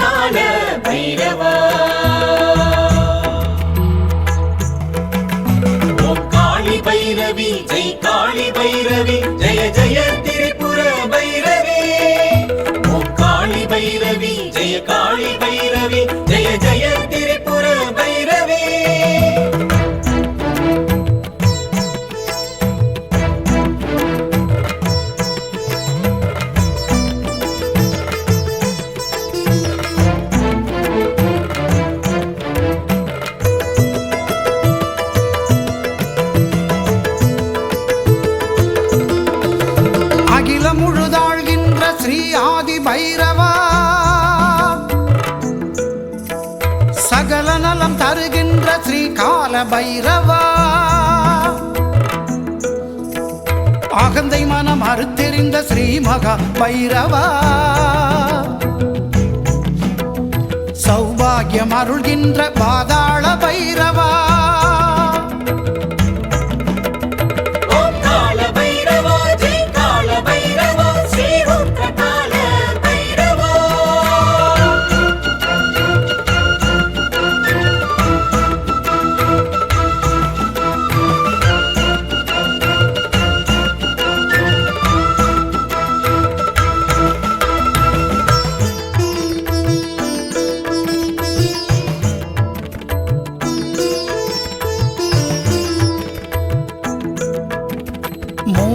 காண பைரவா. ஓம் காளி பைரவி ஜெய் காளி பைரவி ஜெய ஜெய திரிபுர பைரவி. ஓம் காளி பைரவி ஜெய காளி பைரவி ஜெய ஜெய அகில முழுதாழ்கின்ற ஸ்ரீ ஆதி பைரவா. சகல நலம் தருகின்ற ஸ்ரீ கால பைரவா. அகந்தை மனம் அறுத்தெறிந்த ஸ்ரீ மகா பைரவா. சௌபாகியம் அருள்கின்ற பாதாள பைரவா.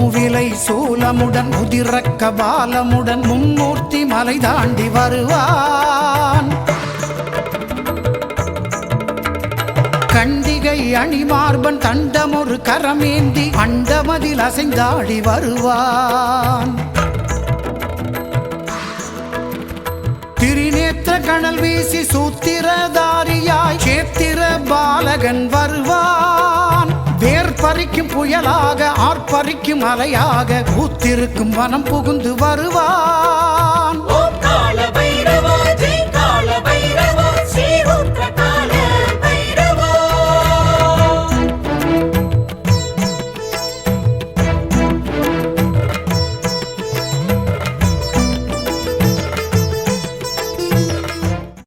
மூவிலை சூலமுடன் முதிரக்க பாலமுடன் மும்மூர்த்தி மலை தாண்டி வருவான். கண்டிகை அணிமார்பன் தண்டமொரு கரமேந்தி அண்டமதில் அசைந்தாடி வருவான். திரிநேத்திர கணல் வீசி சூத்திரதாரியாய் சேத்திர பாலகன் வருவான். வேர் பறிக்கும் புயலாக மலைக்கு மலையாக பூத்திருக்கும் வனம் புகுந்து வருவான்.